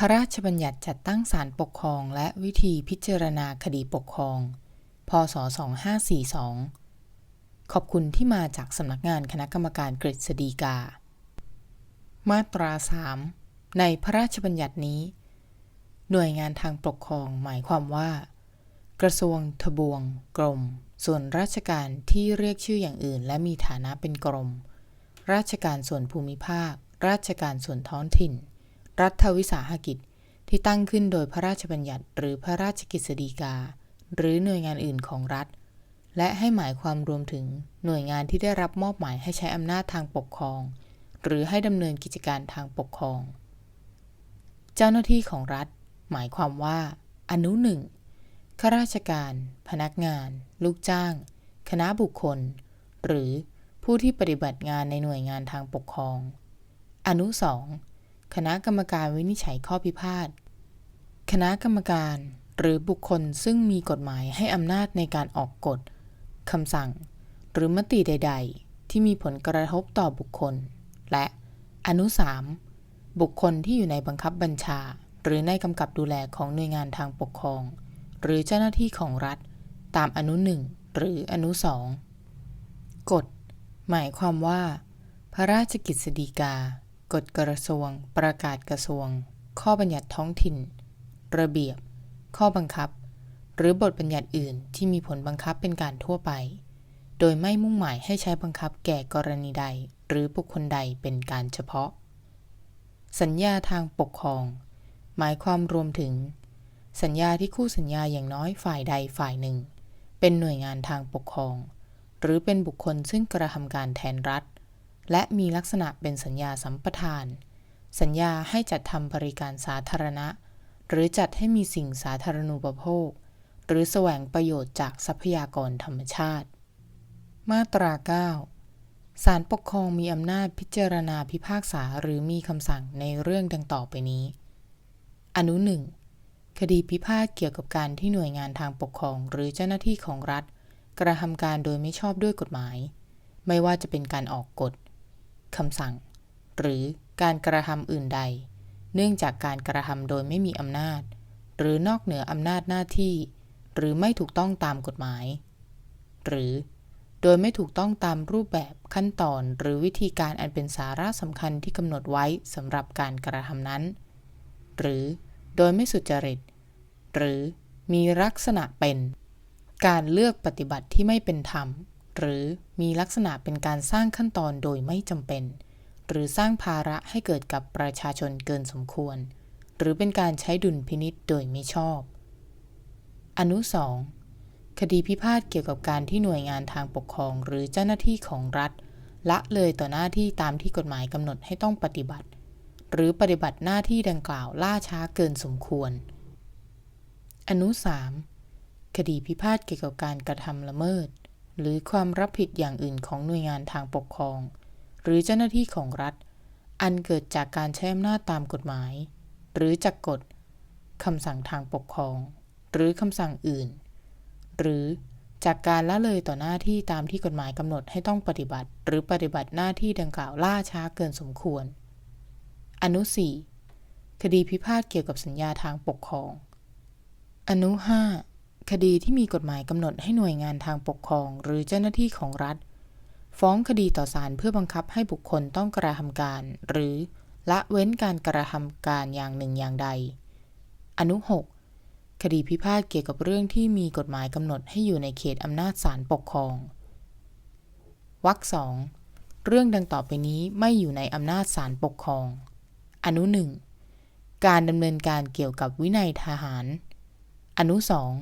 ระราชบัญญัติจัดตั้งศาลปกครองและวิธีพิจารณาคดีปกครอง พศ 2542 ขอบคุณที่มาจากสำนักงานคณะกรรมการกฤษฎีกา มาตรา 3 ในพระราชบัญญัตินี้ หน่วยงานทางปกครองหมายความว่า กระทรวง ทบวง กรม ส่วนราชการที่เรียกชื่ออย่างอื่น และมีฐานะเป็นกรม ราชการส่วนภูมิภาค ราชการส่วนท้องถิ่น รัฐวิสาหกิจ ที่ตั้งขึ้นโดยพระราชบัญญัติ หรือพระราชกฤษฎีกา หรือหน่วยงานอื่นของรัฐ และให้หมายความรวมถึงหน่วยงานที่ได้รับมอบหมายให้ใช้อำนาจทางปกครอง หรือให้ดำเนินกิจการทางปกครอง เจ้าหน้าที่ของรัฐ หมายความว่า อนุหนึ่งข้าราชการ พนักงาน ลูกจ้าง คณะบุคคล หรือผู้ที่ปฏิบัติงานในหน่วยงานทางปกครอง อนุสอง คณะกรรมการวินิจฉัยข้อพิพาท คณะกรรมการหรือบุคคลซึ่งมีกฎหมายให้อำนาจในการออกกฎคำสั่ง หรือมติใด ๆ ที่มีผลกระทบต่อบุคคล และอนุสามบุคคลที่อยู่ในบังคับบัญชา หรือในกำกับดูแลของหน่วยงานทางปกครอง หรือเจ้าหน้าที่ของรัฐ ตามอนุหนึ่งหรืออนุสองกฎหมายความว่า พระราชกฤษฎีกา กฎกระทรวง ประกาศกระทรวง ข้อบัญญัติท้องถิ่น ระเบียบ ข้อบังคับ หรือบทบัญญัติอื่นที่มีผลบังคับเป็นการทั่วไป โดยไม่มุ่งหมายให้ใช้บังคับแก่กรณีใด หรือบุคคลใดเป็นการเฉพาะ สัญญาทางปกครอง หมายความรวมถึง สัญญาที่คู่สัญญาอย่างน้อยฝ่ายใดฝ่ายหนึ่ง เป็นหน่วยงานทางปกครอง หรือเป็นบุคคลซึ่งกระทำการแทนรัฐ และมีลักษณะเป็นสัญญาสัมปทาน สัญญาให้จัดทำบริการสาธารณะ หรือจัดให้มีสิ่งสาธารณูปโภค หรือแสวงประโยชน์จากทรัพยากรธรรมชาติ มาตรา 9 ศาลปกครองมีอำนาจพิจารณาพิพากษาหรือมีคำสั่งในเรื่องดังต่อไปนี้ อนุหนึ่งคดีพิพาทเกี่ยวกับการที่หน่วยงานทางปกครองหรือเจ้าหน้าที่ของรัฐ กระทำการโดยไม่ชอบด้วยกฎหมาย ไม่ว่าจะเป็นการออกกฎ คำสั่ง หรือการกระทำอื่นใด เนื่องจากการกระทำโดยไม่มีอำนาจ หรือนอกเหนืออำนาจหน้าที่ หรือไม่ถูกต้องตามกฎหมาย หรือ โดยไม่ถูกต้องตามรูปแบบขั้นตอนหรือวิธีการอันเป็นสาระสำคัญที่กำหนดไว้สำหรับการกระทำนั้น หรือโดยไม่สุจริต หรือมีลักษณะเป็น การเลือกปฏิบัติที่ไม่เป็นธรรม หรือมีลักษณะเป็นการสร้างขั้นตอนโดยไม่จำเป็น หรือสร้างภาระให้เกิดกับประชาชนเกินสมควร หรือเป็นการใช้ดุลพินิษโดยไม่ชอบ อนุสองคดีพิพาทเกี่ยวกับการที่หน่วยงานทางปกครองหรือเจ้าหน้าที่ของรัฐ ละเลยต่อหน้าที่ตามที่กฎหมายกำหนดให้ต้องปฏิบัติ หรือปฏิบัติหน้าที่ดังกล่าวล่าช้าเกินสมควร อนุ 3 คดีพิพาทเกี่ยวกับการกระทำละเมิด หรือความรับผิดอย่างอื่นของหน่วยงานทางปกครอง หรือเจ้าหน้าที่ของรัฐ อันเกิดจากการใช้อำนาจตามกฎหมาย หรือจากกฎคำสั่งทางปกครอง หรือคำสั่งอื่น หรือจากการละเลยต่อหน้าที่ตามที่กฎหมายกำหนดให้ต้องปฏิบัติ หรือปฏิบัติหน้าที่ดังกล่าวล่าช้าเกินสมควร อนุ 4 คดีพิพาทเกี่ยวกับสัญญาทางปกครอง อนุ 5 คดีที่มีกฎหมายกำหนดให้หน่วยงานทางปกครอง หรือเจ้าหน้าที่ของรัฐ ฟ้องคดีต่อศาลเพื่อบังคับให้บุคคลต้องกระทำการ หรือละเว้นการกระทำการอย่างหนึ่งอย่างใด อนุ 6 คดีพิพาทเกี่ยวกับเรื่องที่มีกฎหมายกำหนดให้อยู่ในเขตอำนาจศาลปกครองวรรคสองเรื่องดังต่อไปนี้ไม่อยู่ในอำนาจศาลปกครอง อนุหนึ่งการดำเนินการเกี่ยวกับวินัยทหาร อนุสอง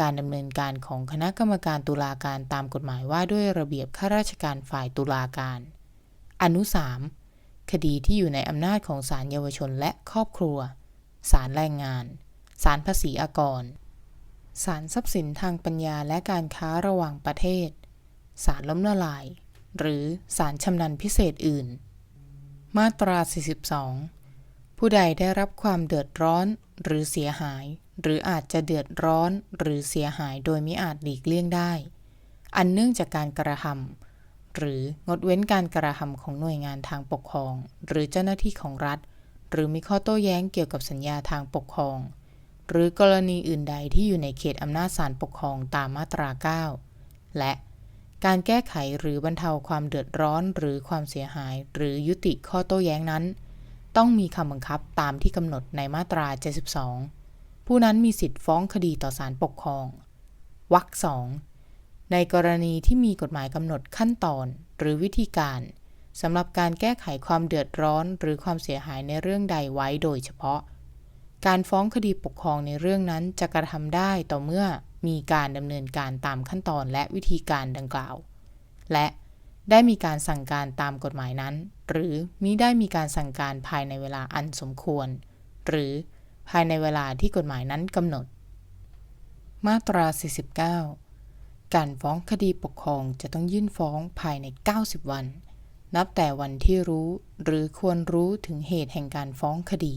การดำเนินการของคณะกรรมการตุลาการตามกฎหมายว่าด้วยระเบียบข้าราชการฝ่ายตุลาการ อนุสามคดีที่อยู่ในอำนาจของศาลเยาวชนและครอบครัว ศาลแรงงาน ศาลภาษีอากร ศาลทรัพย์สินทางปัญญาและการค้าระหว่างประเทศ ศาลล้มละลาย หรือศาลชำนาญพิเศษอื่น มาตรา 42 ผู้ใดได้รับความเดือดร้อนหรือเสียหาย หรืออาจจะเดือดร้อนหรือเสียหายโดยมิอาจหลีกเลี่ยงได้ อันเนื่องจากการกระทำหรืองดเว้นการกระทำของหน่วยงานทางปกครอง หรือเจ้าหน้าที่ของรัฐ หรือมีข้อโต้แย้งเกี่ยวกับสัญญาทางปกครอง หรือกรณีอื่นใดที่อยู่ในเขตอำนาจศาลปกครองตามมาตรา 9 และการแก้ไขหรือบรรเทาความเดือดร้อนหรือความเสียหาย หรือยุติข้อโต้แย้งนั้น ต้องมีคำบังคับตามที่กำหนดในมาตรา 72 ผู้นั้นมีสิทธิ์ฟ้องคดีต่อศาลปกครอง วรรคสองในกรณีที่มีกฎหมายกำหนดขั้นตอนหรือวิธีการสำหรับการแก้ไขความเดือดร้อนหรือความเสียหายในเรื่องใดไว้โดยเฉพาะ การฟ้องคดีปกครองในเรื่องนั้นจะกระทำได้ต่อเมื่อมีการดำเนินการตามขั้นตอนและวิธีการดังกล่าว และได้มีการสั่งการตามกฎหมายนั้น หรือมิได้มีการสั่งการภายในเวลาอันสมควร หรือ ภายในเวลาที่กฎหมายนั้นกำหนด มาตรา 49 การฟ้องคดีปกครองจะต้องยื่นฟ้องภายใน 90 วัน นับแต่วันที่รู้หรือควรรู้ถึงเหตุแห่งการฟ้องคดี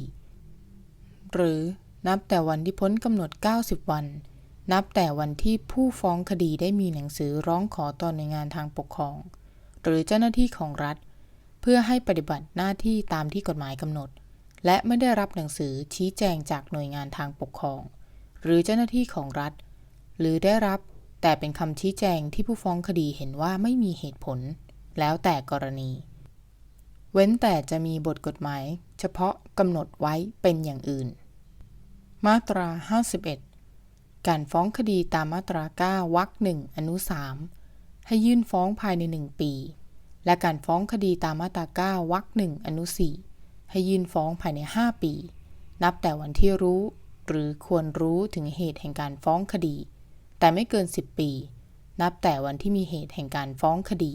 หรือนับแต่วันที่พ้นกำหนด 90 วัน นับแต่วันที่ผู้ฟ้องคดีได้มีหนังสือร้องขอต่อหน่วยงานทางปกครอง หรือเจ้าหน้าที่ของรัฐ เพื่อให้ปฏิบัติหน้าที่ตามที่กฎหมายกำหนด และไม่ได้รับหนังสือชี้แจงจากหน่วยงานทางปกครอง หรือเจ้าหน้าที่ของรัฐ หรือได้รับแต่เป็นคำชี้แจงที่ผู้ฟ้องคดีเห็นว่าไม่มีเหตุผล แล้วแต่กรณี เว้นแต่จะมีบทกฎหมาย เฉพาะกำหนดไว้เป็นอย่างอื่น มาตรา 51 การฟ้องคดีตามมาตรา 9 วรรคหนึ่งอนุ 3 ให้ยื่นฟ้องภายใน 1 ปี และการฟ้องคดีตามมาตรา 9 วรรคหนึ่งอนุ 4 ให้ยื่นฟ้องภายใน 5 ปี นับแต่วันที่รู้ หรือควรรู้ถึงเหตุแห่งการฟ้องคดี แต่ไม่เกิน 10 ปี นับแต่วันที่มีเหตุแห่งการฟ้องคดี